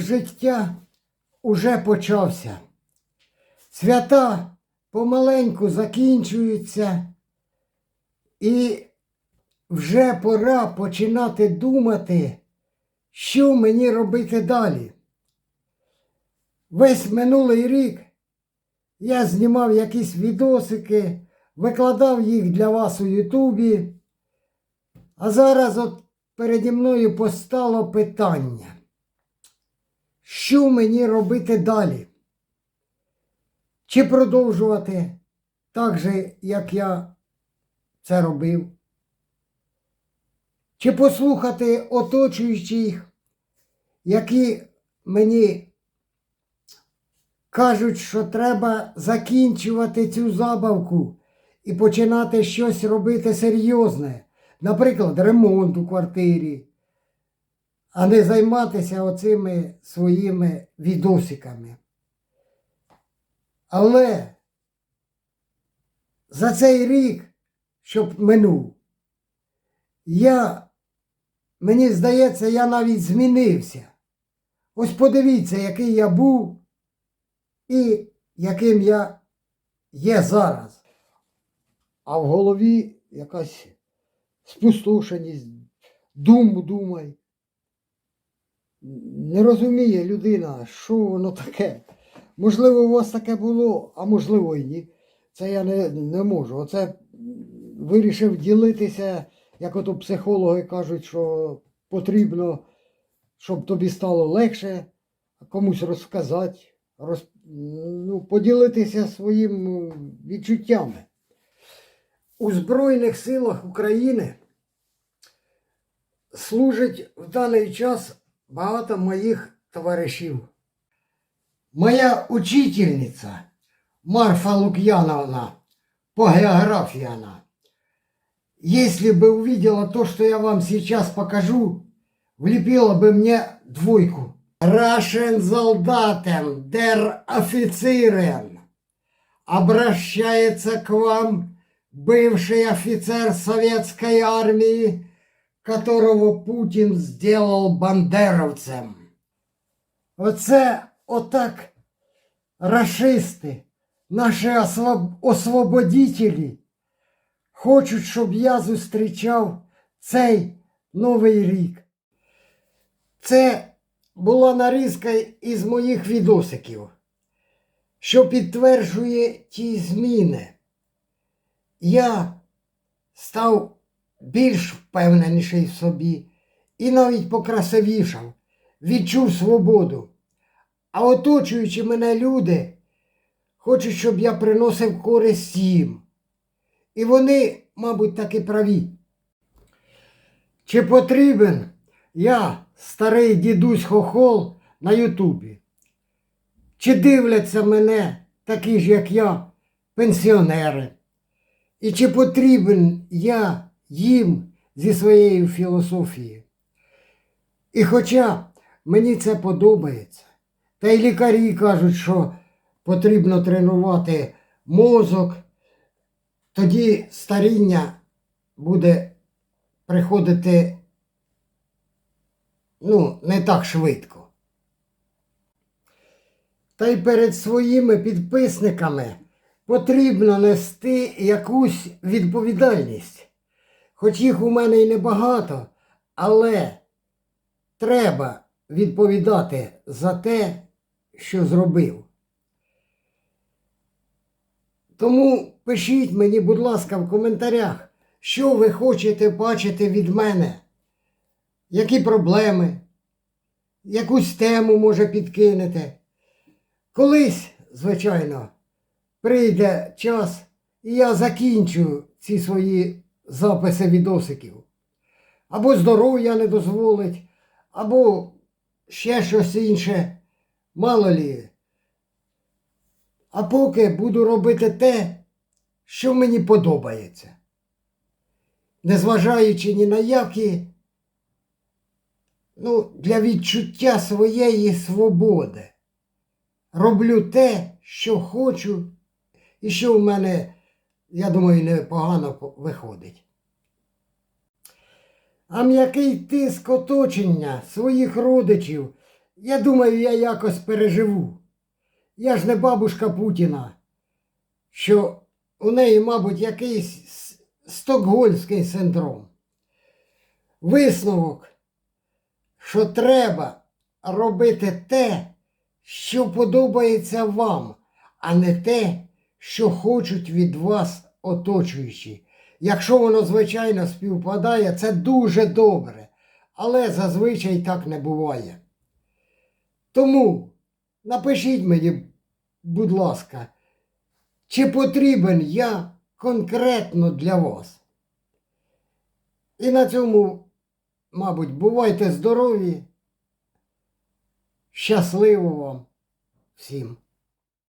життя уже почався. Свята помаленьку закінчуються, і вже пора починати думати, що мені робити далі. Весь минулий рік я знімав якісь відосики, викладав їх для вас у Ютубі. А зараз от переді мною постало питання. Що мені робити далі? Чи продовжувати так же, як я це робив? Чи послухати оточуючих, які мені кажуть, що треба закінчувати цю забавку і починати щось робити серйозне, наприклад, ремонт у квартирі, а не займатися оцими своїми відосиками. Але за цей рік, щоб минув, я, мені здається, я навіть змінився. Ось подивіться, який я був і яким я є зараз. А в голові якась спустошеність, дум думай. Не розуміє людина, що воно таке. Можливо, у вас таке було, а можливо і ні. Це я не, не можу. Оце вирішив ділитися, як ото психологи кажуть, що потрібно, щоб тобі стало легше комусь розказати, роз, ну, поділитися своїм відчуттями. У Збройних силах України служить в даний час багато моїх товаришів. Моя учительниця Марфа Лукьяновна по географии она. Если бы увидела то, что я вам сейчас покажу, влепила бы мне двойку. Russian солдатен, der офицерен. Обращается к вам бывший офицер советской армии, которого Путин сделал бандеровцем. Оце отак рашисти, наші освоб... освободителі, хочуть, щоб я зустрічав цей новий рік. Це була нарізка із моїх відосиків, що підтверджує ті зміни. Я став більш впевненіший в собі і навіть покрасивішав, відчув свободу. А оточуючи мене люди, хочуть, щоб я приносив користь їм. І вони, мабуть, таки праві. Чи потрібен я, старий дідусь Хохол, на Ютубі? Чи дивляться мене такі ж, як я, пенсіонери? І чи потрібен я їм зі своєю філософією? І хоча мені це подобається, та й лікарі кажуть, що потрібно тренувати мозок, тоді старіння буде приходити ну, не так швидко. Та й перед своїми підписниками потрібно нести якусь відповідальність. Хоч їх у мене й небагато, але треба відповідати за те, що зробив. Тому пишіть мені, будь ласка, в коментарях, що ви хочете бачити від мене, які проблеми, якусь тему може підкинете. Колись, звичайно, прийде час, і я закінчу ці свої записи відосиків. Або здоров'я не дозволить, або ще щось інше, мало лі. А поки буду робити те, що мені подобається. Незважаючи ні на які, ну, для відчуття своєї свободи. Роблю те, що хочу, і що в мене, я думаю, непогано виходить. А м'який тиск оточення своїх родичів Я думаю, я якось переживу. Я ж не бабушка Путіна, що у неї, мабуть, якийсь стокгольмський синдром. Висновок, що треба робити те, що подобається вам, а не те, що хочуть від вас оточуючі. Якщо воно, звичайно, співпадає, це дуже добре, але зазвичай так не буває. Тому напишіть мені, будь ласка, чи потрібен я конкретно для вас. І на цьому, мабуть, бувайте здорові. Щасливо вам всім!